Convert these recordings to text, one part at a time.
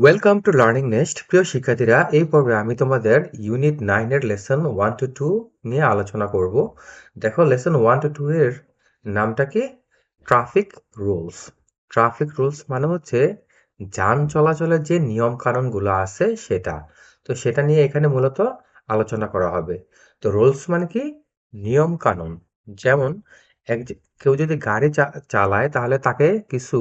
Welcome to learning next প্রিয় শিক্ষার্থীরা, এই পর্বে আমি তোমাদের ইউনিট নাইনের লেসন ওয়ান টু টু নিয়ে আলোচনা করব। দেখো লেসন ওয়ান টু টু এর নামটা কি? ট্রাফিক রুলস ট্রাফিক রুলস মানে হচ্ছে যান চলাচলের যে নিয়ম কানুনগুলো আছে সেটা। তো সেটা নিয়ে এখানে মূলত আলোচনা করা হবে। তো রুলস মানে কি? নিয়ম কানুন যেমন, এক কেউ যদি গাড়ি চালায় তাহলে তাকে কিছু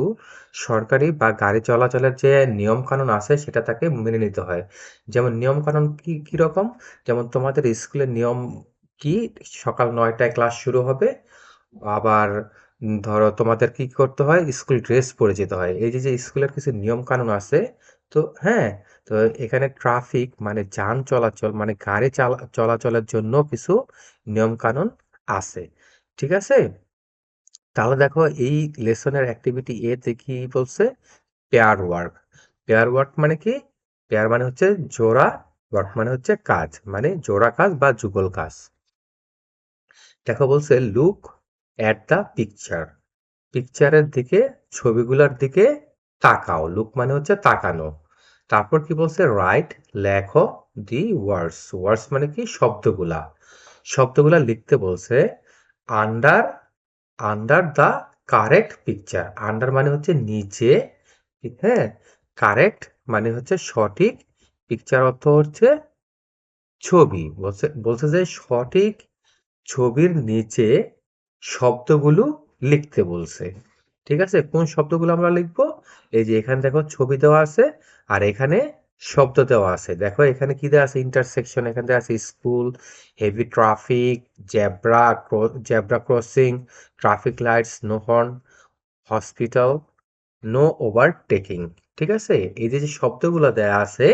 সরকারি বা গাড়ি চলাচলের যে নিয়ম কানুন আছে সেটা তাকে মেনে নিতে হয়। যেমন নিয়ম কানুন কি কি রকম? যেমন তোমাদের স্কুলের নিয়ম কি? সকাল নয়টায় ক্লাস শুরু হবে, আবার ধরো তোমাদের কি করতে হয়? স্কুল ড্রেস পরে যেতে হয়। এই যে যে স্কুলের কিছু নিয়ম কানুন আছে, তো হ্যাঁ তো এখানে ট্রাফিক মানে যান চলাচল মানে গাড়ি চালা- চলাচলের জন্য কিছু নিয়ম কানুন আছে। ঠিক আছে? তাহলে দেখো এই লেসনের অ্যাক্টিভিটি এ তে কি বলছে? পেয়ার ওয়ার্ক পেয়ার ওয়ার্ক মানে কি? পেয়ার মানে হচ্ছে জোড়া ওয়ার্ক মানে হচ্ছে কাজ মানে জোড়া কাজ বা যুগল কাজ। দেখো বলছে লুক অ্যাট দ্য পিকচার পিকচারের দিকে, ছবিগুলোর দিকে তাকাও। লুক মানে হচ্ছে তাকানো। তারপর কি বলছে? রাইট লেখো দি ওয়ার্ডস ওয়ার্ডস মানে কি? শব্দগুলা। শব্দগুলা লিখতে বলছে under under the correct picture under মানে হচ্ছে নিচে হ্যাঁ কারেক্ট মানে হচ্ছে সঠিক। পিকচার অর্থ হচ্ছে ছবি। বলছে বলছে যে সঠিক ছবির নিচে শব্দগুলো লিখতে বলছে। ঠিক আছে? কোন শব্দগুলো আমরা লিখব? এই যে এখানে দেখো ছবি দেওয়া আছে, আর এখানে শব্দ দেওয়া আছে। দেখো, এখানে কি দেওয়া আছে? ইন্টারসেকশন এখানে দেওয়া আছে school heavy traffic zebra zebra crossing traffic lights no horn hospital no overtaking ঠিক আছে? এই যে যে শব্দগুলো দেয়া আছে,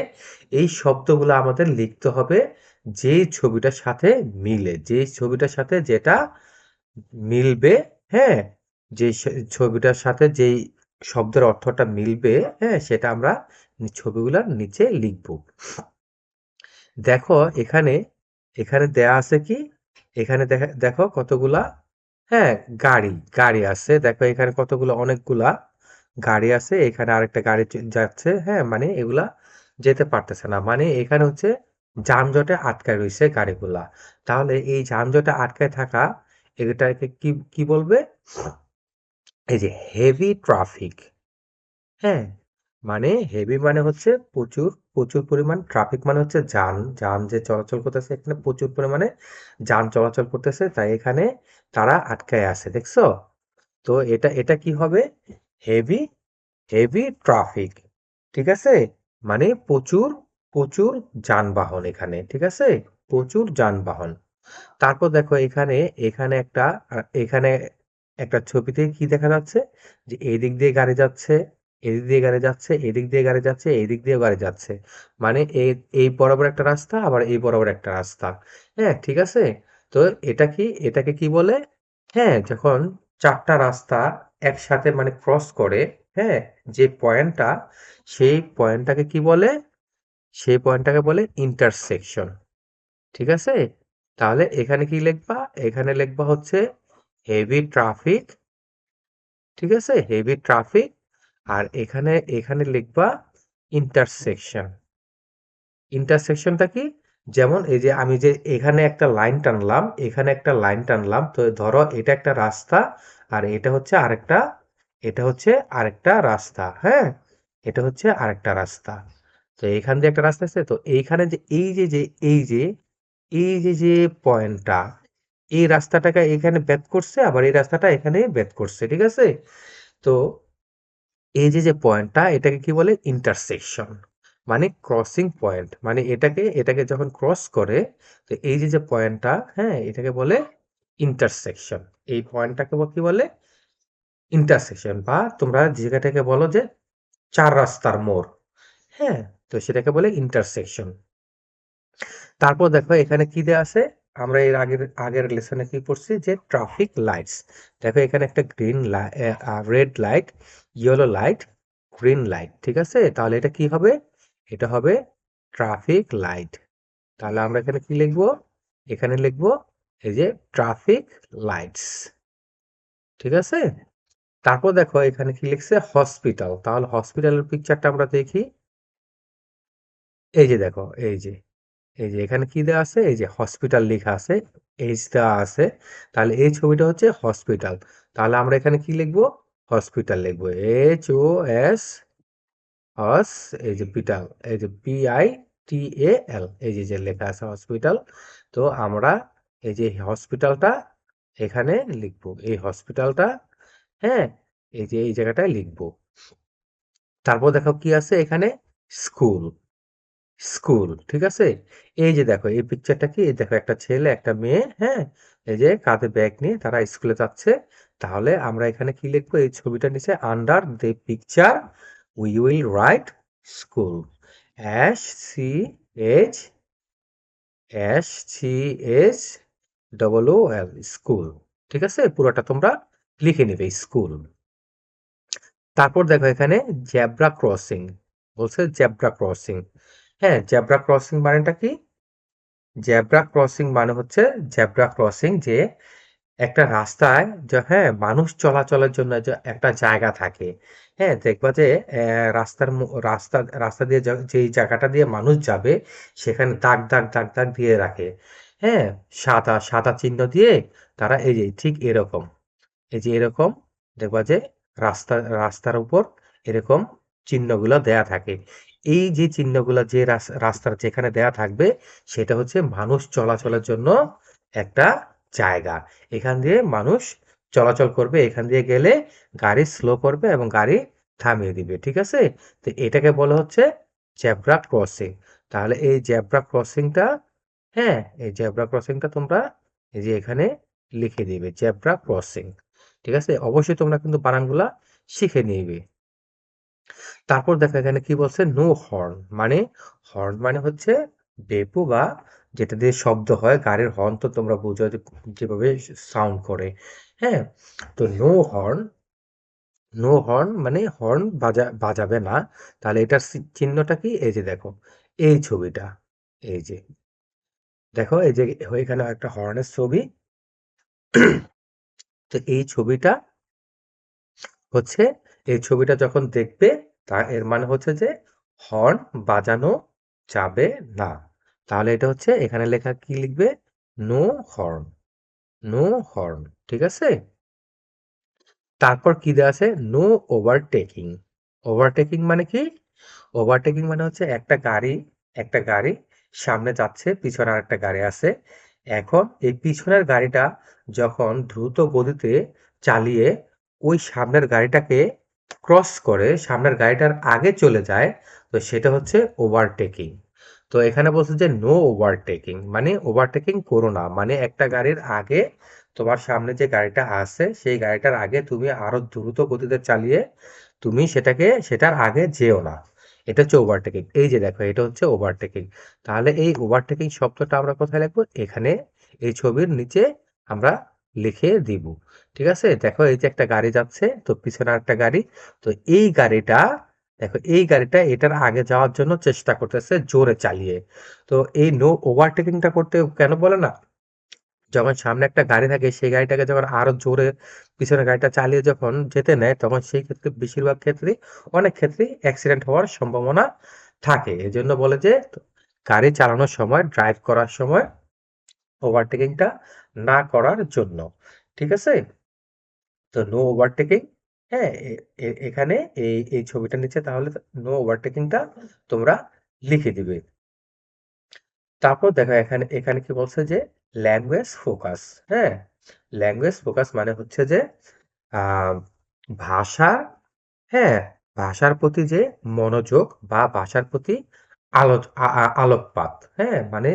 এই শব্দগুলো আমাদের লিখতে হবে যেই ছবিটার সাথে মিলে যেই ছবিটার সাথে যেটা মিলবে হ্যাঁ? যে ছবিটার সাথে যেই শব্দের অর্থটা মিলবে হ্যাঁ সেটা আমরা ছবিগুলোর নিচে লিখব। দেখো, এখানে এখানে দেয়া আছে কি? এখানে দেখা, দেখো কতগুলা হ্যাঁ গাড়ি গাড়ি আছে। দেখো এখানে কতগুলো, অনেকগুলা গাড়ি আছে। এখানে আরেকটা গাড়ি যাচ্ছে হ্যাঁ মানে এগুলা যেতে পারতেছে না। মানে এখানে হচ্ছে যানজটে আটকায় রয়েছে গাড়িগুলা। তাহলে এই যানজটে আটকায় থাকা, এটাকে কি কি বলবে? এই যে হেভি ট্রাফিক হ্যাঁ? মানে হেভি মানে হচ্ছে প্রচুর প্রচুর পরিমাণ ট্রাফিক মানে হচ্ছে যান যান যে চলাচল করতেছে, এখানে প্রচুর পরিমাণে যান চলাচল করতেছে, তাই এখানে তারা আটকায় আছে, দেখছ? তো এটা এটা কি হবে? হেভি হেভি ট্রাফিক ঠিক আছে? মানে প্রচুর প্রচুর যানবাহন এখানে, ঠিক আছে? প্রচুর যানবাহন। তারপর দেখো এখানে এখানে একটা, এখানে একটা ছবিতে কি দেখা যাচ্ছে? যে এদিক দিয়ে গাড়ি যাচ্ছে, এদিক দিয়ে গাড়ি যাচ্ছে, এদিক দিয়ে গাড়ি যাচ্ছে, এদিক দিয়ে গাড়ি যাচ্ছে। মানে এই বরাবর একটা রাস্তা, আবার এই বরাবর একটা রাস্তা। হ্যাঁ ঠিক আছে? তো এটা কি, এটাকে কি বলে? হ্যাঁ যখন চারটা রাস্তা একসাথে মানে ক্রস করে হ্যাঁ যে পয়েন্টটা সেই পয়েন্টটাকে কি বলে? সেই পয়েন্টটাকে বলে ইন্টারসেকশন ঠিক আছে? তাহলে এখানে কি লিখবা? এখানে লিখবা হচ্ছে হেভি ট্রাফিক ঠিক আছে? হেভি ট্রাফিক আর এখানে এখানে লিখবা ইন্টারসেকশন ইন্টারসেকশনটা কি? যেমন এই যে আমি যে এখানে একটা লাইন টানলাম, এখানে একটা লাইন টানলাম, তো ধরো এটা একটা রাস্তা, আর এটা হচ্ছে আরেকটা, এটা হচ্ছে আরেকটা রাস্তা হ্যাঁ? এটা হচ্ছে আরেকটা রাস্তা। তো এখান দিয়ে একটা রাস্তা আছে, তো এইখানে যে এই যে যে, এই যে এই যে যে পয়েন্টটা এই রাস্তাটাকে এখানে ব্যাক করছে, আবার এই রাস্তাটা এখানে ব্যাক করছে, ঠিক আছে? তো এই যে যে পয়েন্টটা, এটাকে কি বলে? ইন্টারসেকশন মানে ক্রসিং পয়েন্ট মানে এটাকে এটাকে যখন ক্রস করে, তো এই যে যে পয়েন্টটা হ্যাঁ এটাকে বলে ইন্টারসেকশন এই পয়েন্টটাকে কি বলে? ইন্টারসেকশন বা তোমরা জায়গাটাকে বলো যে চার রাস্তার মোড় হ্যাঁ তো সেটাকে বলে ইন্টারসেকশন তারপর দেখো, এখানে কি দেয়া আছে? আমরা এর আগের আগের লেসনে কি পড়ছি যে ট্রাফিক লাইটস দেখো এখানে একটা green red light yellow light green light ঠিক আছে? তাহলে এটা কি হবে? এটা হবে ট্রাফিক লাইট তাহলে আমরা এখানে কি লিখব? এখানে লিখব এই যে ট্রাফিক লাইটস ঠিক আছে? তারপর দেখো এখানে কি লিখছে? হসপিটাল তাহলে হসপিটালের পিকচারটা আমরা দেখি। এই যে দেখো, এই যে এই যে এখানে কি দেওয়া আছে? এই যে হসপিটাল লেখা আছে এইচ দেওয়া আছে। তাহলে এই ছবিটা হচ্ছে হসপিটাল তাহলে আমরা এখানে কি লিখব? হসপিটাল লিখব। এইচ ও এস হস এই যে পিটাল এই যে পি আই টি এ এল এই যে যে লেখা আছে হসপিটাল তো আমরা এই যে হসপিটালটা এখানে লিখব। এই হসপিটালটা হ্যাঁ এই যে এই জায়গাটায় লিখব। তারপর দেখো কি আছে এখানে? স্কুল স্কুল, ঠিক আছে? এই যে দেখো, এই পিকচারটা কি? দেখো, একটা ছেলে, একটা মেয়ে হ্যাঁ? এই যে কাঁধে ব্যাগ নিয়ে তারা স্কুলে যাচ্ছে। তাহলে আমরা এখানে কি লিখব? এই ছবিটার নিচে under the picture we will write school S C H S C H double O L school ঠিক আছে? পুরোটা তোমরা লিখে নেবে স্কুল তারপর দেখো এখানে জেব্রা ক্রসিং বলছে জেব্রা ক্রসিং হ্যাঁ জেব্রা ক্রসিং মানেটা কি? জেব্রা ক্রসিং মানে হচ্ছে জ্যাব্রা ক্রসিং যে একটা রাস্তায় হ্যাঁ মানুষ চলাচলের জন্য একটা জায়গা থাকে। হ্যাঁ দেখবা যে রাস্তার রাস্তা রাস্তা দিয়ে যা- যেই জায়গাটা দিয়ে মানুষ যাবে, সেখানে দাগ দাগ দাগ দাগ দিয়ে রাখে। হ্যাঁ সাদা সাদা চিহ্ন দিয়ে তারা এই যে, ঠিক এরকম। এই যে এরকম, দেখবা যে রাস্তা, রাস্তার উপর এরকম চিহ্নগুলো দেয়া থাকে। এই যে চিহ্নগুলো যে রাস- রাস্তার যেখানে দেয়া থাকবে, সেটা হচ্ছে মানুষ চলাচলের জন্য একটা জায়গা। এখান দিয়ে মানুষ চলাচল করবে, এখান দিয়ে গেলে গাড়ি স্লো করবে এবং গাড়ি থামিয়ে দিবে, ঠিক আছে? তো এটাকে বলা হচ্ছে জেব্রা ক্রসিং। তাহলে এই জেব্রা ক্রসিংটা হ্যাঁ এই জেব্রা ক্রসিংটা তোমরা এই যে এখানে লিখে দিবে, জেব্রা ক্রসিং। ঠিক আছে? অবশ্যই তোমরা কিন্তু বানানগুলা শিখে নিবে। তারপর দেখো এখানে কি বলছে? নো হর্ন মানে হর্ন মানে হচ্ছে বেপু বা যেটা দিয়ে শব্দ হয়, গাড়ির হর্ন তো তোমরা বুঝো যেভাবে সাউন্ড করে। হ্যাঁ? তো নো হর্ন নো হর্ন মানে হর্ন বাজা, বাজাবে না। তাহলে এটার চিহ্নটা কি? এই যে দেখো, এই ছবিটা, এই যে। দেখো, এই যে এখানে একটা হর্নের ছবি। তো এই ছবিটা হচ্ছে, এই ছবিটা যখন দেখবে তা এর মানে হচ্ছে যে হর্ন বাজানো যাবে না। তাহলে এটা হচ্ছে এখানে লেখা কি লিখবে? নো হর্ন নো হর্ন ঠিক আছে? তারপর কি দেওয়া আছে? নো ওভারটেকিং ওভারটেকিং মানে কি? ওভারটেকিং মানে হচ্ছে একটা গাড়ি একটা গাড়ি সামনে যাচ্ছে, পিছনে আর একটা গাড়ি আছে। এখন এই পিছনের গাড়িটা যখন দ্রুত গতিতে চালিয়ে ওই সামনের গাড়িটাকে ক্রস করে সামনের গাড়িটার আগে চলে যায়, তো সেটা হচ্ছে ওভারটেকিং তো এখানে বলছে যে নো ওভারটেকিং মানে ওভারটেকিং করো না মানে একটা গাড়ির আগে তোমার সামনে যে গাড়িটা আছে, সেই গাড়িটার আগে তুমি আরও দ্রুত গতিতে চালিয়ে তুমি সেটাকে, সেটার আগে যেও না। এটা হচ্ছে ওভারটেকিং এই যে দেখো, এটা হচ্ছে ওভারটেকিং তাহলে এই ওভারটেকিং শব্দটা আমরা কোথায় লিখব? এখানে এই ছবির নিচে আমরা লিখে দিব। ঠিক আছে? দেখো এই যে একটা গাড়ি যাচ্ছে, তো পিছনে একটা গাড়ি। তো এই গাড়িটা, দেখো এই গাড়িটা এটার আগে যাওয়ার জন্য চেষ্টা করতেছে জোরে চালিয়ে। তো এই নো ওভারটেকিংটা করতে কেন বলে না? যখন সামনে একটা গাড়ি থাকে, সেই গাড়িটাকে যখন আরও জোরে পিছনে গাড়িটা চালিয়ে যখন যেতে নেয়, তখন সেই ক্ষেত্রে বেশিরভাগ ক্ষেত্রে, অনেক ক্ষেত্রেই অ্যাক্সিডেন্ট হওয়ার সম্ভাবনা থাকে। এজন্য বলে যে, গাড়ি চালানোর সময় ড্রাইভ করার সময় ওভারটেকিংটা না করার জন্য, ঠিক আছে? তো নো ওভারটেকিং হ্যাঁ এখানে এই এই ছবিটার নিচে তাহলে নো ওভারটেকিংটা তোমরা লিখে দিবে। তারপর দেখো এখানে এখানে কি বলছে যে ল্যাঙ্গুয়েজ ফোকাস হ্যাঁ? ল্যাঙ্গুয়েজ ফোকাস মানে হচ্ছে যে ভাষা হ্যাঁ ভাষার প্রতি যে মনোযোগ বা ভাষার প্রতি আলো, আ- আ- আলোকপাত হ্যাঁ? মানে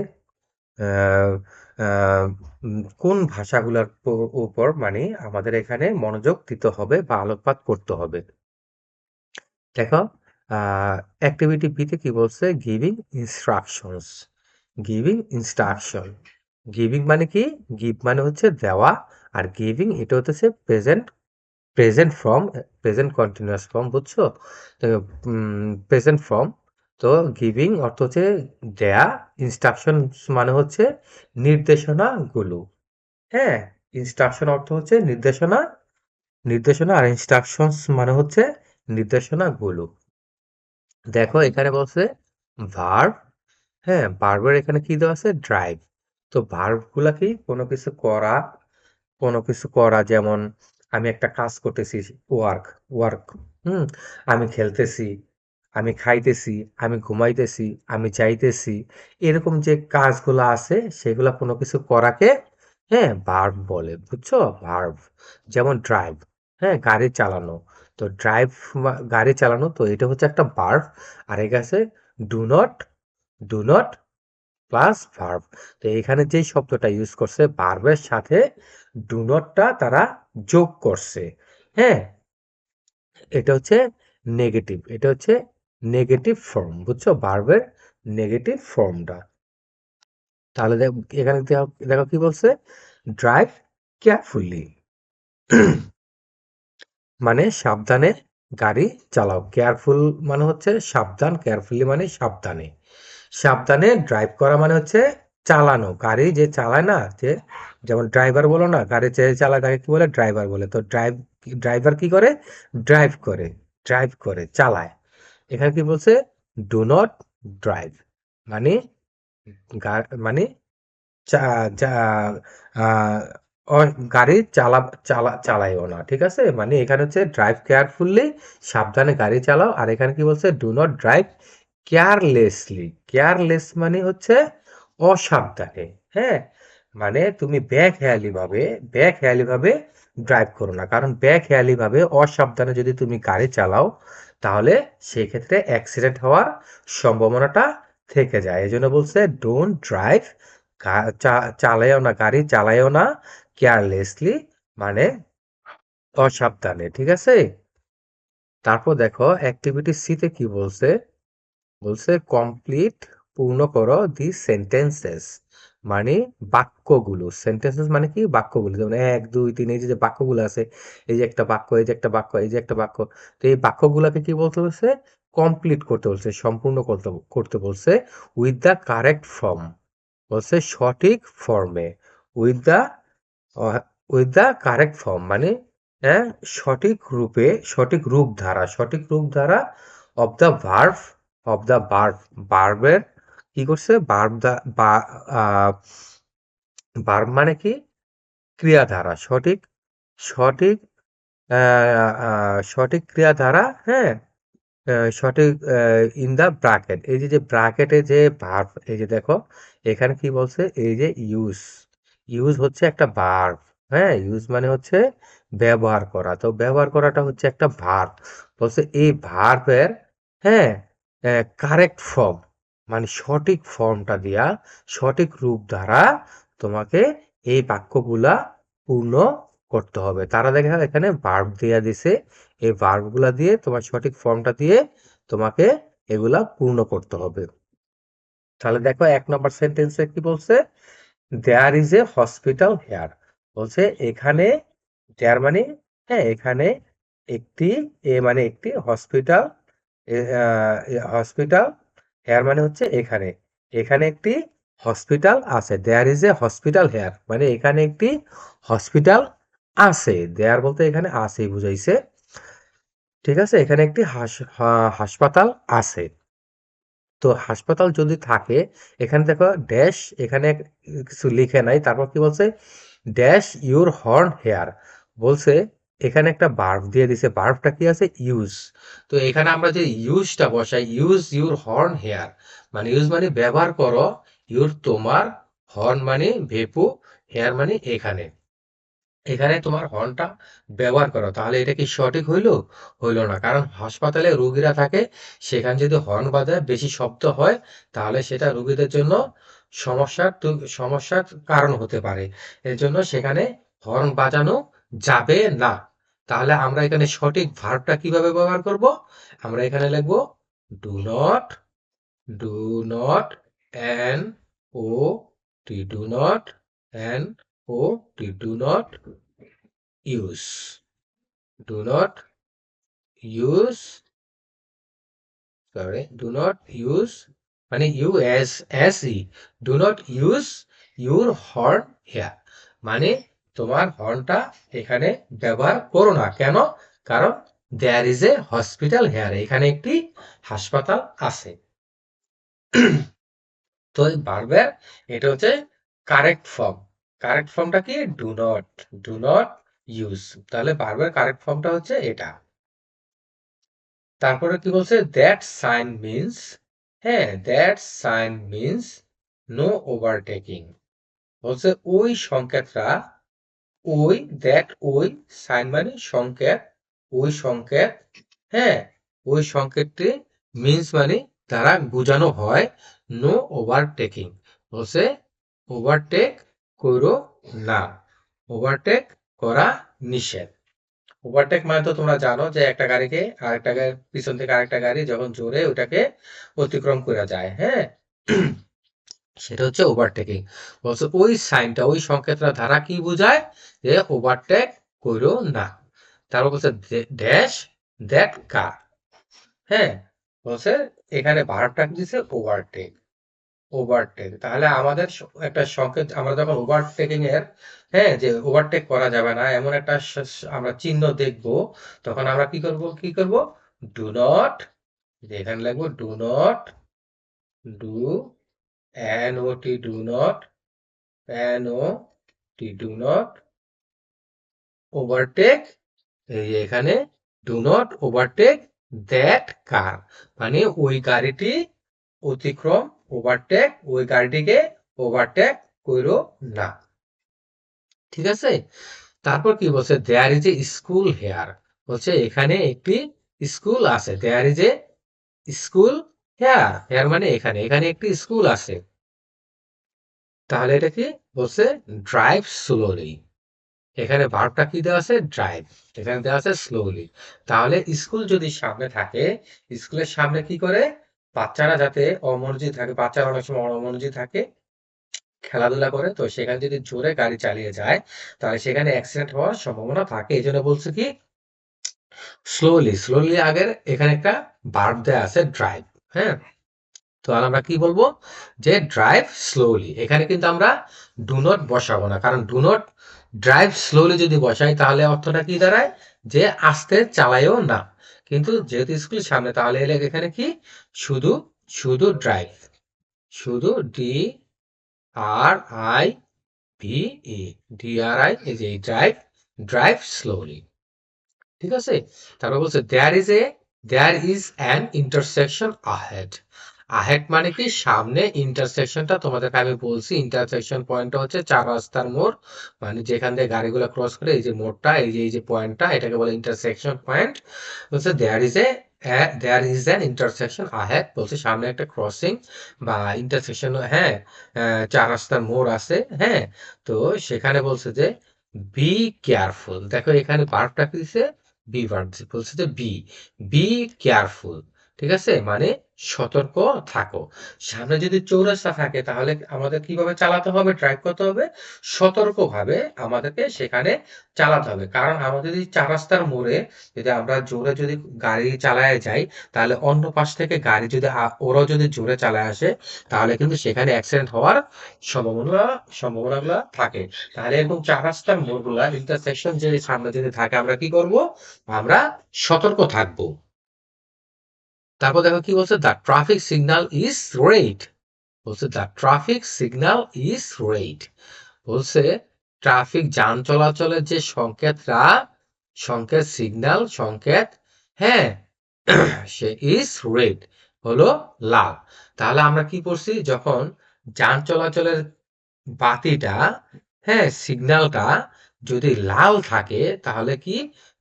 কোন ভাষাগুলোর উপর মানে আমাদের এখানে মনোযোগ দিতে হবে বা আলোকপাত করতে হবে? দেখো অ্যাক্টিভিটি বিতে কি বলছে? Giving instructions giving instruction giving মানে কি? গিভ মানে হচ্ছে দেওয়া আর গিভিং এটা হচ্ছে present present form present continuous form বুঝছ? প্রেজেন্ট ফর্ম তো গিভিং অর্থ হচ্ছে দেয়া ইনস্ট্রাকশন মানে হচ্ছে নির্দেশনাগুলো। হ্যাঁ ইনস্ট্রাকশন অর্থ হচ্ছে নির্দেশনা নির্দেশনা আর ইনস্ট্রাকশনস মানে হচ্ছে নির্দেশনাগুলো। দেখো এখানে বলছে ভার্ব হ্যাঁ ভার্বের এখানে কি দেওয়া আছে? ড্রাইভ তো ভার্বগুলা কি? কোনো কিছু করা, কোনো কিছু করা যেমন আমি একটা কাজ করতেছি ওয়ার্ক ওয়ার্ক হুম, আমি খেলতেছি আমি খাইতেছি, আমি ঘুমাইতেছি, আমি যাইতেছি এরকম যে কাজগুলো আছে, সেগুলা কোনো কিছু করাকে হ্যাঁ ভার্ব বলে, বুঝছ? ভার্ব যেমন ড্রাইভ হ্যাঁ গাড়ি চালানো। তো ড্রাইভ গাড়ি চালানো, তো এটা হচ্ছে একটা ভার্ব আর এর কাছে do not do not plus verb তো এখানে যেই শব্দটা ইউজ করছে ভার্বের সাথে ডু নটটা তারা যোগ করছে হ্যাঁ? এটা হচ্ছে নেগেটিভ এটা হচ্ছে নেগেটিভ ফর্ম বুঝছ? ভার্বের নেগেটিভ ফর্মটা তাহলে দেখ- এখানে দেখো কি বলছে? ড্রাইভ কেয়ারফুলি মানে সাবধানে গাড়ি চালাও। কেয়ারফুল মানে হচ্ছে সাবধান কেয়ারফুলি মানে সাবধানে। সাবধানে ড্রাইভ করা মানে হচ্ছে চালানো। গাড়ি যে চালায় না, যে যেমন ড্রাইভার বলো না, গাড়ি যে চালায় তাকে কি বলে? ড্রাইভার বলে। তো ড্রাইভ ড্রাইভার কি করে? ড্রাইভ করে ড্রাইভ করে, চালায়। এখানে কি বলছে? ডু নট ড্রাইভ মানে মানে গাড়ি চালা চালা চালাইও না, ঠিক আছে? মানে এখানে হচ্ছে ড্রাইভ কেয়ারফুললি সাবধানে গাড়ি চালাও। আর এখানে কি বলছে? Do not drive carelessly careless মানে হচ্ছে অসাবধানে হ্যাঁ? মানে তুমি ব্যাকহেয়ালি ভাবে ব্যাকহেয়ালি ভাবে ড্রাইভ করো না। কারণ ব্যাকহেয়ালি ভাবে অসাবধানে যদি তুমি গাড়ি চালাও তাহলে সেক্ষেত্রে অ্যাক্সিডেন্ট হওয়ার সম্ভাবনাটা থেকে যায়। এই জন্য বলছে ডোন্ট ড্রাইভ চালাইও না, গাড়ি চালাইও না কেয়ারলেসলি মানে অসাবধানে। ঠিক আছে? তারপর দেখো অ্যাক্টিভিটি সিতে কি বলছে? বলছে কমপ্লিট পূর্ণ করো দি সেন্টেন্সেস মানে বাক্যগুলো সেন্টেন্সেস মানে কি? বাক্যগুলো। যেমন এক, দুই, তিন, এই যে বাক্যগুলো আছে, এই যে একটা বাক্য, এই যে একটা বাক্য, এই যে একটা বাক্য। তো এই বাক্যগুলোকে কি বলতে বলছে? কমপ্লিট করতে বলছে, সম্পূর্ণ করতে করতে বলছে উইথ দ্য কারেক্ট ফর্ম বলছে সঠিক ফর্মে with the with the correct form মানে হ্যাঁ সঠিক রূপে, সঠিক রূপ ধারা সঠিক রূপ ধারা of the verb of the verb ভার্বের কি করছে? বার্ব দা বা ভার্ব মানে কি? ক্রিয়াধারা। সঠিক? সঠিক সঠিক ক্রিয়াধারা হ্যাঁ? সঠিক ইন দা ব্রাকেট এই যে যে ব্রাকেটে যে ভার্ব এই যে দেখো, এখানে কি বলছে? এই যে ইউজ ইউজ হচ্ছে একটা ভার্ব হ্যাঁ? ইউজ মানে হচ্ছে ব্যবহার করা। তো ব্যবহার করাটা হচ্ছে একটা ভার্ব বলছে এই ভার্বের হ্যাঁ? কারেক্ট ফর্ম মানে সঠিক ফর্মটা দিয়া, সঠিক রূপ দ্বারা তোমাকে এই বাক্যগুলা পূর্ণ করতে হবে। তারা দেখা এখানে ভার্ব দিয়া দিছে। এই ভার্বগুলা দিয়ে তোমার সঠিক ফর্মটা দিয়ে তোমাকে এগুলা পূর্ণ করতে হবে। তাহলে দেখো এক নম্বর সেন্টেন্সে কি বলছে? There is a hospital here বলছে এখানে দেয়ার মানে হ্যাঁ এখানে একটি, এ মানে একটি হসপিটাল হসপিটাল হেয়ার মানে হচ্ছে এখানে। এখানে একটি হসপিটাল আছে। There is a hospital here মানে এখানে একটি হসপিটাল আছে। দেয়ার বলতে এখানে আছে বুঝাইছে। ঠিক আছে? এখানে একটি হাসপাতাল আছে। তো হাসপাতাল যদি থাকে, এখানে দেখো ড্যাশ এখানে কিছু লিখে নাই। তারপর কি বলছে? ড্যাশ ইউর হর্ন হেয়ার বলছে এখানে একটা বার্ব দিয়ে দিছে। বার্বটা কি আছে? ইউজ তো এখানে আমরা যে ইউজটা বসাই ইউজ ইউর হর্ন হেয়ার মানে ইউজ মানে ব্যবহার করো ইউর তোমার হর্ন মানে ভেপু হেয়ার মানে এখানে। এখানে তোমার হর্নটা ব্যবহার করো। তাহলে এটা কি সঠিক হইল? হইল না। কারণ হাসপাতালে রুগীরা থাকে, সেখানে যদি হর্ন বাজায়, বেশি শব্দ হয়, তাহলে সেটা রুগীদের জন্য সমস্যার সমস্যার কারণ হতে পারে। এর জন্য সেখানে হর্ন বাজানো যাবে না। তাহলে আমরা এখানে সঠিক ভার্বটা কীভাবে ব্যবহার করব? আমরা এখানে লিখব do not do not N O T do not N O T do not use do not use sorry do not use মানে U S S E do not use your horn here মানে তোমার হর্নটা এখানে ব্যবহার করো না। কেন? কারণ there is a hospital here এখানে একটি হাসপাতাল আছে। তো বারবার এটা হচ্ছে কারেক্ট ফর্ম কারেক্ট ফর্মটা কি? Do not do not use তাহলে বারবার কারেক্ট ফর্মটা হচ্ছে এটা। তারপরে কি বলছে? দ্যাট সাইন মিন্স হ্যাঁ that sign means no overtaking বলছে ওই সংকেতটা ওই দ্যাট ওই সাইন মানে সংকেত, ওই সংকেত হ্যাঁ? ওই সংকেতটি মিন্স মানে দ্বারা বোঝানো হয় নো ওভারটেকিং বলছে ওভারটেক করো না ওভারটেক করা নিষেধ। ওভারটেক মানে তো তোমরা জানো যে একটা গাড়িকে আরেকটা গাড়ি পিছন থেকে আরেকটা গাড়ি যখন জোরে ওটাকে অতিক্রম করে যায় হ্যাঁ? সেটা হচ্ছে ওভারটেকিং বলছে ওই সাইনটা ওই সংকেতটা ধারা কি বোঝায়? যে ওভারটেক করো না। তারপর বলছে ড্যাশ দ্যাট কার হ্যাঁ বলছে এখানে ভার্বটা দিছে ওভারটেক ওভারটেক তাহলে আমাদের একটা সংকেত, আমরা যখন ওভারটেকিং এর হ্যাঁ যে ওভারটেক করা যাবে না, এমন একটা আমরা চিহ্ন দেখব, তখন আমরা কি করব? কি করব? ডু নট এখানে লিখব do not do not N O T do not overtake এই যে এখানে do not overtake that car মানে ওই গাড়িটি অতিক্রম ওভারটেক ওই গাড়িটিকে ওভারটেক করো না। ঠিক আছে? তারপর কি বলছে? There is a school here বলছে এখানে একটি স্কুল আছে। There is a school here here মানে এখানে এখানে একটি স্কুল আছে। তাহলে এটা কি? বলছে ড্রাইভ স্লোলি এখানে ভার্বটা কি দেওয়া আছে? ড্রাইভ এখানে দেওয়া আছে স্লোলি তাহলে স্কুল যদি সামনে থাকে স্কুলের সামনে কি করে? বাচ্চারা যাতে অমনোযোগী থাকে, বাচ্চারা অনেক সময় অমনোযোগী থাকে, খেলাধুলা করে, তো সেখানে যদি জোরে গাড়ি চালিয়ে যায়, তাহলে সেখানে অ্যাক্সিডেন্ট হওয়ার সম্ভাবনা থাকে। এই জন্য বলছে কি? স্লোলি স্লোলি আগের এখানে একটা ভার্ব দেওয়া আছে ড্রাইভ হ্যাঁ? তো আমরা কি বলব? যে ড্রাইভ স্লোলি এখানে কিন্তু আমরা ডু নট বসাবো না। কারণ ডু নট ড্রাইভ স্লোলি যদি বসাই, তাহলে অর্থটা কি দাঁড়ায়? যে আস্তে চালায়ও না। কিন্তু যেহেতু স্কুল সামনে, তাহলে এলে এখানে কি? শুধু শুধু ড্রাইভ শুধু D R I V E D R I এই যে ড্রাইভ ড্রাইভ স্লোলি ঠিক আছে? তারপর বলছে there is a there is an intersection ahead ahead মানে কি? সামনে ইন্টারসেকশনটা তোমাদেরকে আমি বলছি ইন্টারসেকশন পয়েন্টটা হচ্ছে চার রাস্তার মোড়। মানে যেখান দিয়ে গাড়িগুলো ক্রস করে, এই যে মোড়টা, এই যে এই যে পয়েন্টটা এটাকে বলে ইন্টারসেকশন পয়েন্ট বলছে there is a there is an intersection ahead বলছে সামনে একটা ক্রসিং বা ইন্টারসেকশন হ্যাঁ চার রাস্তার মোড় আছে হ্যাঁ। তো সেখানে বলছে যে বি কেয়ারফুল দেখো এখানে ভার্বটা কি দিছে? বি ভার্ব বলছে যে বি বি কেয়ারফুল ঠিক আছে? মানে সতর্ক থাকো। সামনে যদি চৌরাস্তা থাকে, তাহলে আমাদের কীভাবে চালাতে হবে? ড্রাইভ করতে হবে। সতর্কভাবে আমাদেরকে সেখানে চালাতে হবে। কারণ আমাদের যদি চার রাস্তার মোড়ে যদি আমরা জোরে যদি গাড়ি চালায় যাই, তাহলে অন্য পাশ থেকে গাড়ি যদি ওরাও যদি জোরে চালায় আসে, তাহলে কিন্তু সেখানে অ্যাক্সিডেন্ট হওয়ার সম্ভাবনা, সম্ভাবনাগুলো থাকে। তাহলে এরকম চার রাস্তার মোড়গুলা ইন্টারসেকশন যদি সামনে যদি থাকে, আমরা কি করব? আমরা সতর্ক থাকব। তারপর দেখো কি বলছে the traffic signal is red বলছে the traffic signal is red বলছে ট্রাফিক যান চলাচলের যে সংকেতটা সংকেত সিগন্যাল সংকেত হ্যাঁ সে ইজ রেড হলো লাল। তাহলে আমরা কি করছি যখন যান চলাচলের বাতিটা হ্যাঁ সিগন্যালটা যদি লাল থাকে, তাহলে কি?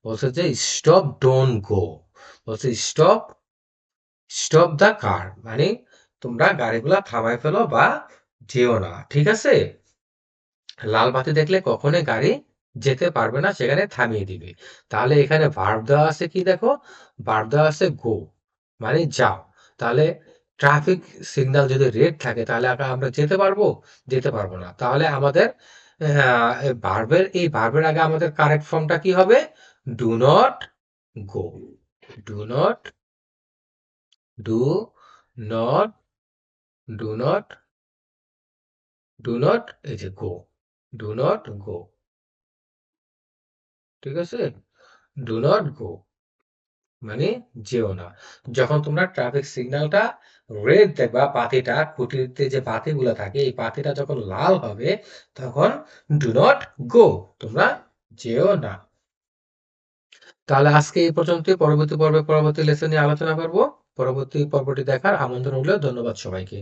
বলছে যে স্টপ ডোন্ট গো বলছে স্টপ স্টপ দ্য কার মানে তোমরা গাড়িগুলা থামাই ফেলো বা যেও না, ঠিক আছে? লাল বাতি দেখলে কখনোই গাড়ি যেতে পারবে না, সেখানে থামিয়ে দিবে। তাহলে এখানে ভার্ব দেওয়া আছে কি দেখো? ভার্ব দেওয়া আছে গো মানে যাও। তাহলে ট্রাফিক সিগন্যাল যদি রেড থাকে, তাহলে আমরা যেতে পারব? যেতে পারব না। তাহলে আমাদের ভার্বের এই ভার্বের আগে আমাদের কারেক্ট ফর্মটা কি হবে? Do not go do not do not do not do not এই যে গো ডু নট গো ঠিক আছে? ডু নট গো মানে যেও না। যখন তোমরা ট্রাফিক সিগন্যালটা রেড দেখবা বাতিটা খুঁটিতে যে বাতিগুলো থাকে, এই বাতিটা যখন লাল হবে, তখন ডু নট গো তোমরা যেও না। তাহলে আজকে এই পর্যন্তই। পরবর্তী পর্বে, পরবর্তী লেসন আলোচনা করব। পরবর্তী পর্বটি দেখার আমন্ত্রণ রইল। ধন্যবাদ সবাইকে।